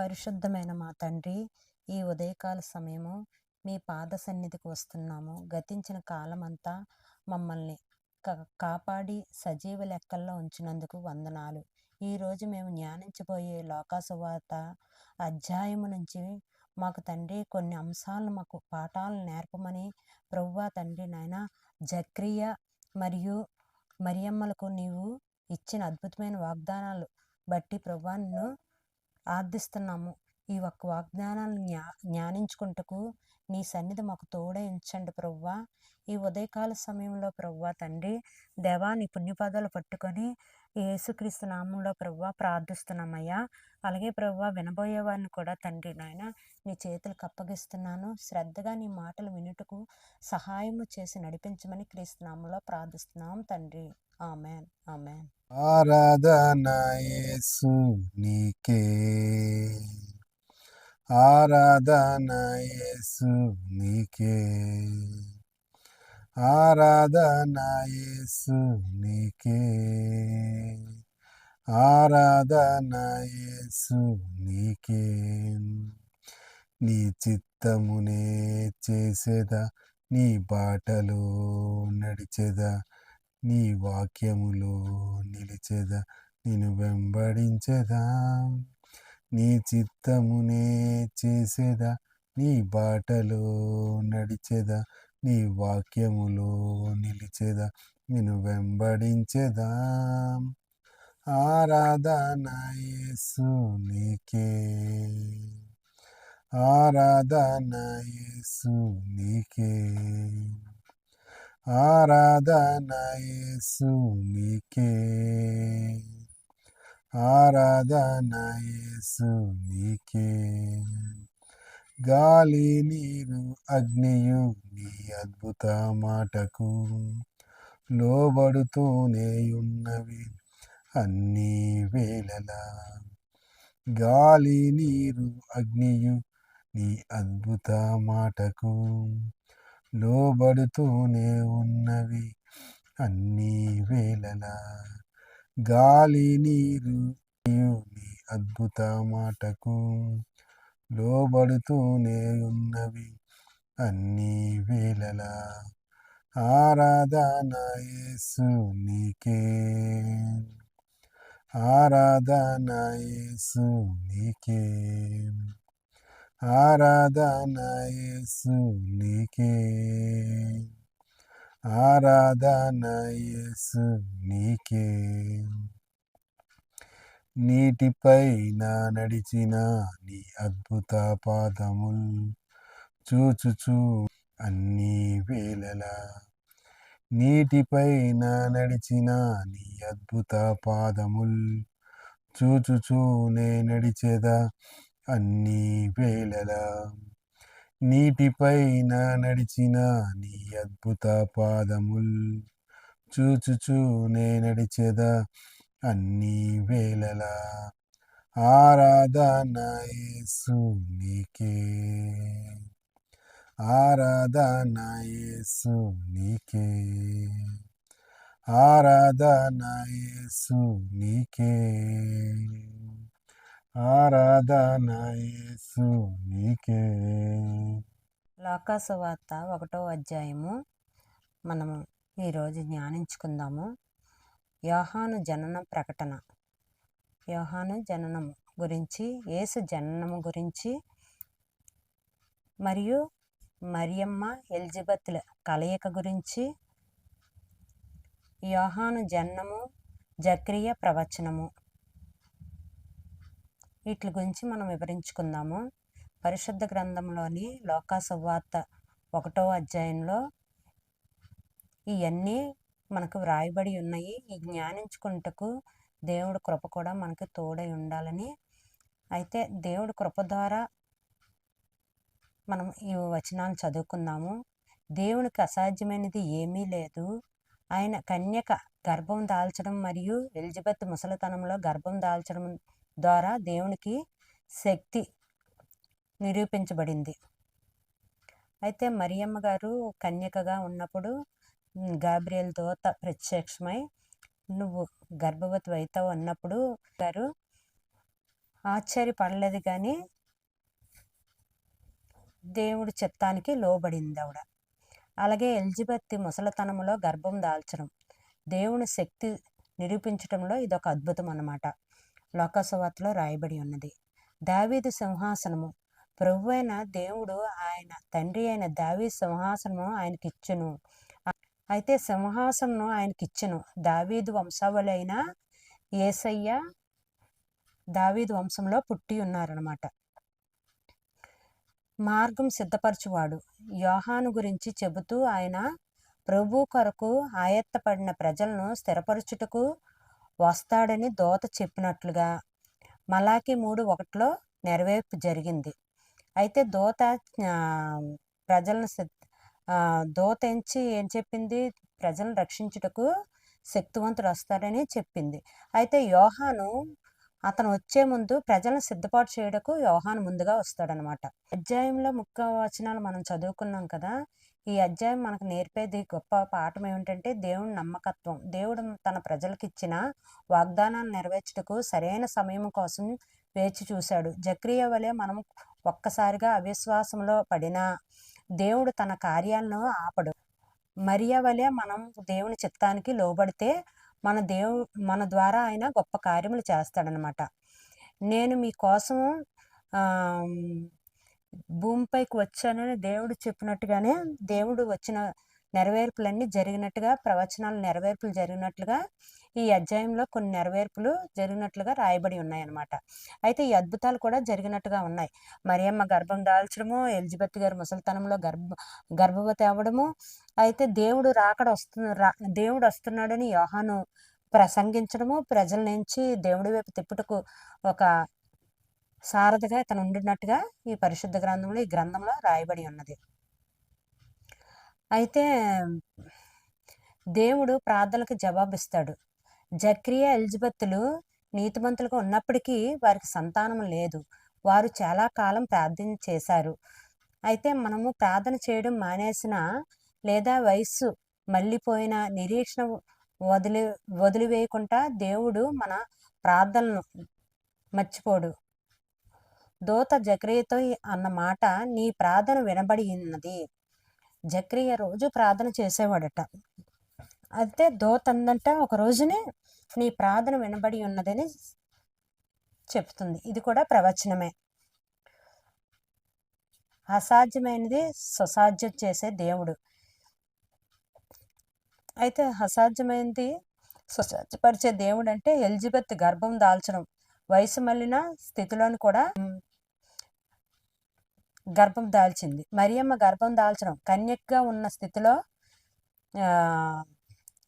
పరిశుద్ధమైన మా తండ్రి ఈ ఉదయకాల సమయము మీ పాద సన్నిధికి వస్తున్నాము. గతించిన కాలమంతా మమ్మల్ని కాపాడి సజీవ లెక్కల్లో ఉంచినందుకు వందనాలు. ఈరోజు మేము జ్ఞానించబోయే లోకాసువార్త అధ్యాయము నుంచి మాకు తండ్రి కొన్ని అంశాలను మాకు పాఠాలు నేర్పమని ప్రవ్వా తండ్రి నాయన జక్రియ మరియు మరియమ్మలకు నీవు ఇచ్చిన అద్భుతమైన వాగ్దానాలు బట్టి ప్రభా ప్రార్థిస్తున్నాము. ఈ ఒక్క వాగ్దానాన్ని జ్ఞా జ్ఞానించుకుంటకు నీ సన్నిధి మాకు తోడే ఉంచండి ప్రవ్వా. ఈ ఉదయకాల సమయంలో ప్రవ్వా తండ్రి దేవా నీ పుణ్యపాదాలు పట్టుకొని యేసుక్రీస్తు నామంలో ప్రభు ప్రార్థిస్తున్నామయ్యా. అలాగే ప్రభు వినబోయే వారిని కూడా తండ్రి నాయన నీ చేతులకు అప్పగిస్తున్నాను. శ్రద్ధగా నీ మాటలు వినుటకు సహాయము చేసి నడిపించమని క్రీస్తు నామంలో ప్రార్థిస్తున్నాం తండ్రి. ఆమెన్. ఆమెన్. ఆరాధన యేసు నీకే. ఆరాధన యేసు నీకే. ఆరాధన యేసు నీకే ఆరాధన యేసు నీకే నీ చిత్తమునే చేసేదా? నీ బాటలో నడిచేదా? నీ వాక్యములో నిలిచేదా? నేను వెంబడించేదా? నీ చిత్తమునే చేసేదా? నీ బాటలో నడిచేదా? నీ వాక్యములో నిలిచేదా? నేను వెంబడించేదా? ఆరాధన యేసు నీకే. ఆరాధన యేసు నీకే. ఆరాధన యేసు నీకే. ఆరాధన యేసు నీకే. గాలి నీరు అగ్నియు నీ అద్భుత మాటకు లోబడుతూనే ఉన్నవి అన్ని వేళలా. గాలి నీరు అగ్నియు నీ అద్భుత మాటకు లోబడుతూనే ఉన్నవి అన్ని వేళలా. గాలి నీరు నీ అద్భుత మాటకు లోబడుతూనే ఉన్నవి అన్ని వేళలా ఆరాధన యేసు నీకే ఆరాధన యేసు నీకే ఆరాధన యేసు నీకే ఆరాధన యేసు నీకే నీటిపైన నడిచిన నీ అద్భుత పాదముల్ చూచుచు అన్ని వేళల. నీటిపైన నడిచిన నీ అద్భుత పాదముల్ చూచుచూనే నడిచేదా అన్ని వేళల. నీటిపైన నడిచిన నీ అద్భుత పాదముల్ చూచుచూనే నడిచేదా అన్ని వేళలా ఆరాధన యేసు నీకే. ఆరాధన యేసు ఆరాధన యేసు ఆరాధన యేసు నీకే. లోకాసు వార్త ఒకటో అధ్యాయము. మనము ఈరోజు జ్ఞానించుకుందాము యోహాను జనన ప్రకటన. యోహాను జననం గురించి యేసు జననము గురించి మరియు మరియమ్మ ఎలిజబెత్ల కలయిక గురించి యోహాను జననము జక్రియ ప్రవచనము. వీటి గురించి మనం వివరించుకుందాము. పరిశుద్ధ గ్రంథంలోని లోకాసువార్త ఒకటో అధ్యాయంలో ఇవన్నీ మనకు వ్రాయబడి ఉన్నాయి. ఈ జ్ఞానించుకుంటకు దేవుడు కృప కూడా మనకు తోడై ఉండాలని. అయితే దేవుడు కృప ద్వారా మనం ఈ వచనాలు చదువుకుందాము. దేవునికి అసాధ్యమైనది ఏమీ లేదు. ఆయన కన్యక గర్భం దాల్చడం మరియు ఎలిజబెత్ ముసలితనంలో గర్భం దాల్చడం ద్వారా దేవునికి శక్తి నిరూపించబడింది. అయితే మరియమ్మ గారు కన్యకగా ఉన్నప్పుడు గాబ్రియల్ దోత ప్రత్యక్షమై నువ్వు గర్భవతి అవుతావు అన్నప్పుడు గారు ఆశ్చర్యపడలేదు కానీ దేవుడి చిత్తానికి లోబడింది ఆవిడ అలాగే ఎలిజబెత్ ముసలితనంలో గర్భం దాల్చడం దేవుని శక్తి నిరూపించడంలో ఇదొక అద్భుతం అన్నమాట. లోకసవార్తలో రాయబడి ఉన్నది. దావీదు సింహాసనము ప్రభువైన దేవుడు ఆయన తండ్రి అయిన దావీ సింహాసనము ఆయనకిచ్చును. అయితే సింహాసనం ఆయనకి ఇచ్చును దావీదు వంశావళి అయిన ఏసయ్య దావీదు వంశంలో పుట్టి ఉన్నారనమాట మార్గం సిద్ధపరచువాడు. యోహాను గురించి చెబుతూ ఆయన ప్రభు కొరకు ఆయత్తపడిన ప్రజలను స్థిరపరచుటకు వస్తాడని దోత చెప్పినట్లుగా మలాకి మూడు ఒకటిలో నెరవేర్పు జరిగింది. అయితే దోత ప్రజలను దోత ఎంచి ఏం చెప్పింది? ప్రజలను రక్షించుటకు శక్తివంతుడు వస్తాడని చెప్పింది. అయితే యోహాను అతను వచ్చే ముందు ప్రజలను సిద్ధపాటు చేయడకు యోహాను ముందుగా వస్తాడనమాట. అధ్యాయంలో ముఖ్య వచనాలు మనం చదువుకున్నాం కదా ఈ అధ్యాయం మనకు నేర్పేది గొప్ప పాఠం ఏమిటంటే దేవుని నమ్మకత్వం. దేవుడు తన ప్రజలకు ఇచ్చిన వాగ్దానాన్ని నెరవేర్చుటకు సరైన సమయం కోసం వేచి చూశాడు. జక్రియ వలె మనం ఒక్కసారిగా అవిశ్వాసంలో పడినా దేవుడు తన కార్యాలను ఆపడు. మరియా వలె మనం దేవుని చిత్తానికి లోబడితే మన దేవు మన ద్వారా ఆయన గొప్ప కార్యములు చేస్తాడనమాట. నేను మీకోసం భూమిపైకి వచ్చానని దేవుడు చెప్పినట్టుగానే దేవుడు వచ్చిన నెరవేర్పులన్నీ జరిగినట్టుగా ప్రవచనాలు నెరవేర్పులు జరిగినట్లుగా ఈ అధ్యాయంలో కొన్ని నెరవేర్పులు జరిగినట్లుగా రాయబడి ఉన్నాయన్నమాట. అయితే ఈ అద్భుతాలు కూడా జరిగినట్టుగా ఉన్నాయి. మరియమ్మ గర్భం దాల్చడము ఎలిజబెత్ గారు ముసలితనంలో గర్భ గర్భవతి అవ్వడము అయితే దేవుడు రాకడ వస్తు రా దేవుడు వస్తున్నాడని యోహాను ప్రసంగించడము ప్రజల నుంచి దేవుడి వైపు తిప్పుటకు ఒక సారథిగా ఇతను ఉండినట్టుగా ఈ పరిశుద్ధ గ్రంథంలో ఈ గ్రంథంలో రాయబడి ఉన్నది. అయితే దేవుడు ప్రార్థనలకు జవాబిస్తాడు. జక్రియా ఎలిజబెత్తులు నీతిమంతులుగా ఉన్నప్పటికీ వారికి సంతానం లేదు. వారు చాలా కాలం ప్రార్థన చేశారు. అయితే మనము ప్రార్థన చేయడం మానేసిన లేదా వయస్సు మళ్ళీపోయిన నిరీక్షణ వదిలి వదిలివేయకుండా దేవుడు మన ప్రార్థనలను మర్చిపోడు. దూత జక్రియతో అన్న మాట నీ ప్రార్థన వినబడి ఉన్నది జక్రియ రోజు ప్రార్థన చేసేవాడట. అయితే దోత అందంట ఒక రోజునే నీ ప్రార్థన వినబడి ఉన్నదని చెప్తుంది. ఇది కూడా ప్రవచనమే. అసాధ్యమైనది సుసాధ్యం చేసే దేవుడు. అయితే అసాధ్యమైనది సుసాధ్యపరిచే దేవుడు అంటే ఎలిజబెత్ గర్భం దాల్చడం. వయసు మళ్ళిన స్థితిలోని కూడా గర్భం దాల్చింది. మరియమ్మ గర్భం దాల్చడం కన్యకగా ఉన్న స్థితిలో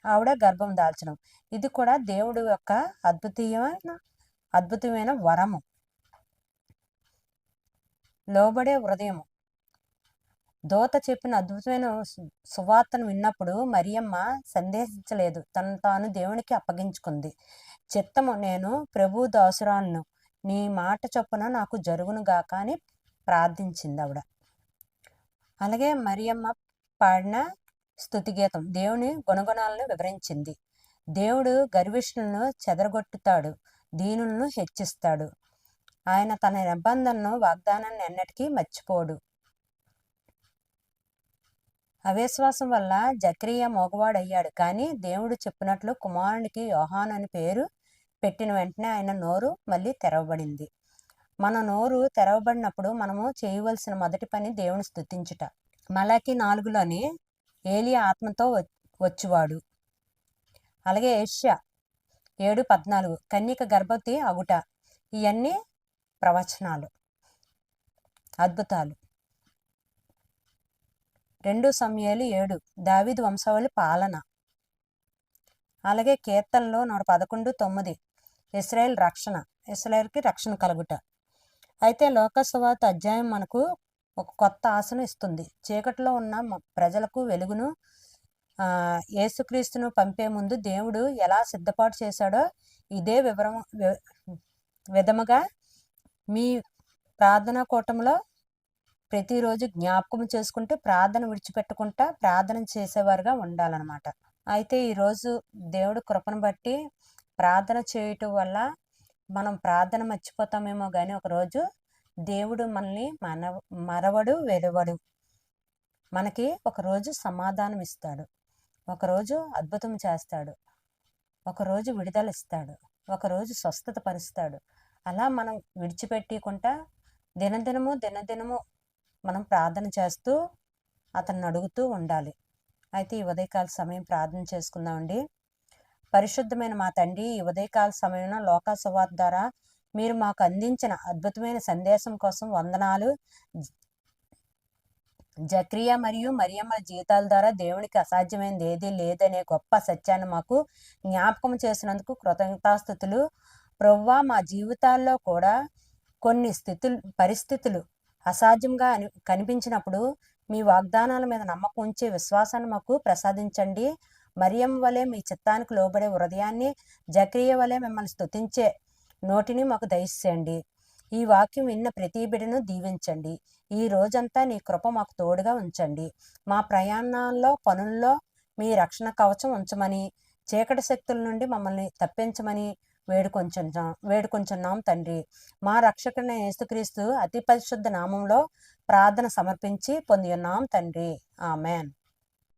ఆవిడ గర్భం దాల్చడం. ఇది కూడా దేవుడు యొక్క అద్భుతీయమైన అద్భుతమైన వరము. లోబడే హృదయము. దోత చెప్పిన అద్భుతమైన సువార్తను విన్నప్పుడు మరియమ్మ సందేహించలేదు. తను తాను దేవునికి అప్పగించుకుంది. చిత్తము నేను ప్రభు దాసురాలను నీ మాట చొప్పున నాకు జరుగును గాక అని ప్రార్థించింది ఆవిడ అలాగే మరియమ్మ పాడిన స్థుతిగీతం దేవుని గుణగుణాలను వివరించింది. దేవుడు గర్విష్ణులను చెదరగొట్టుతాడు దీనులను హెచ్చిస్తాడు. ఆయన తన నిబంధనను వాగ్దానాన్ని ఎన్నటికీ మర్చిపోడు. అవిశ్వాసం వల్ల జక్రియ మోగవాడయ్యాడు. కానీ దేవుడు చెప్పినట్లు కుమారునికి యోహాన్ అని పేరు పెట్టిన వెంటనే ఆయన నోరు మళ్ళీ తెరవబడింది. మన నోరు తెరవబడినప్పుడు మనము చేయవలసిన మొదటి పని దేవుని స్థుతించుట. మలాకి నాలుగులోని ఏలియా ఆత్మతో వచ్చువాడు. అలాగే ఏష్యా ఏడు పద్నాలుగు కన్యక గర్భవతి అగుట. ఇవన్నీ ప్రవచనాలు. అద్భుతాలు. రెండు సమయాలు ఏడు దావీదు వంశావళి పాలన. అలాగే కీర్తనలో నూట పదకొండు తొమ్మిది ఇస్రాయెల్ రక్షణ. ఇస్రాయేల్కి రక్షణ కలుగుట. అయితే లోకసువార్త అధ్యాయం మనకు ఒక కొత్త ఆశను ఇస్తుంది. చీకటిలో ఉన్న ప్రజలకు వెలుగును యేసుక్రీస్తును పంపే ముందు దేవుడు ఎలా సిద్ధపాటు చేశాడో ఇదే వివరం విధముగా మీ ప్రార్థనా కూటంలో ప్రతిరోజు జ్ఞాపకం చేసుకుంటూ ప్రార్థన విడిచిపెట్టకుండా ప్రార్థన చేసేవారుగా ఉండాలన్నమాట. అయితే ఈరోజు దేవుడు కృపను బట్టి ప్రార్థన చేయటం వల్ల మనం ప్రార్థన మర్చిపోతామేమో కానీ ఒకరోజు దేవుడు మనల్ని మన మరవడు వెలువడు మనకి ఒకరోజు సమాధానం ఇస్తాడు ఒకరోజు అద్భుతం చేస్తాడు. ఒకరోజు విడుదల ఇస్తాడు ఒకరోజు స్వస్థత పరుస్తాడు. అలా మనం విడిచిపెట్టకుండా దినదినము దినదినము మనం ప్రార్థన చేస్తూ అతన్ని అడుగుతూ ఉండాలి. అయితే ఈ ఉదయకాల సమయం ప్రార్థన చేసుకుందామండి. పరిశుద్ధమైన మా తండ్రి ఈ ఉదయకాల సమయంలో లోకా సువార్త ద్వారా మీరు మాకు అందించిన అద్భుతమైన సందేశం కోసం వందనాలు. జక్రియా మరియు మరియమ్మల జీవితాల ద్వారా దేవునికి అసాధ్యమైనది ఏదీ లేదనే గొప్ప సత్యాన్ని మాకు జ్ఞాపకం చేసినందుకు కృతజ్ఞతాస్థుతులు. ప్రవ్వా మా జీవితాల్లో కూడా కొన్ని స్థితులు పరిస్థితులు అసాధ్యంగా అని కనిపించినప్పుడు మీ వాగ్దానాల మీద నమ్మకం ఉంచే విశ్వాసాన్ని మాకు ప్రసాదించండి. మరియం వలె మీ చిత్తానికి లోబడే హృదయాన్ని జక్రియ వలె మిమ్మల్ని స్తుతించే నోటిని మాకు దయచేయండి. ఈ వాక్యం విన్న ప్రతి బిడ్డను దీవించండి. ఈ రోజంతా నీ కృప మాకు తోడుగా ఉంచండి. మా ప్రయాణాల్లో పనుల్లో మీ రక్షణ కవచం ఉంచమని చీకటి శక్తుల నుండి మమ్మల్ని తప్పించమని వేడుకొంచున్నాం వేడుకొంచున్నాం తండ్రి. మా రక్షకుడైన యేసుక్రీస్తు అతి పరిశుద్ధ నామంలో ప్రార్థన సమర్పించి పొంది ఉన్నాం తండ్రి. ఆమెన్.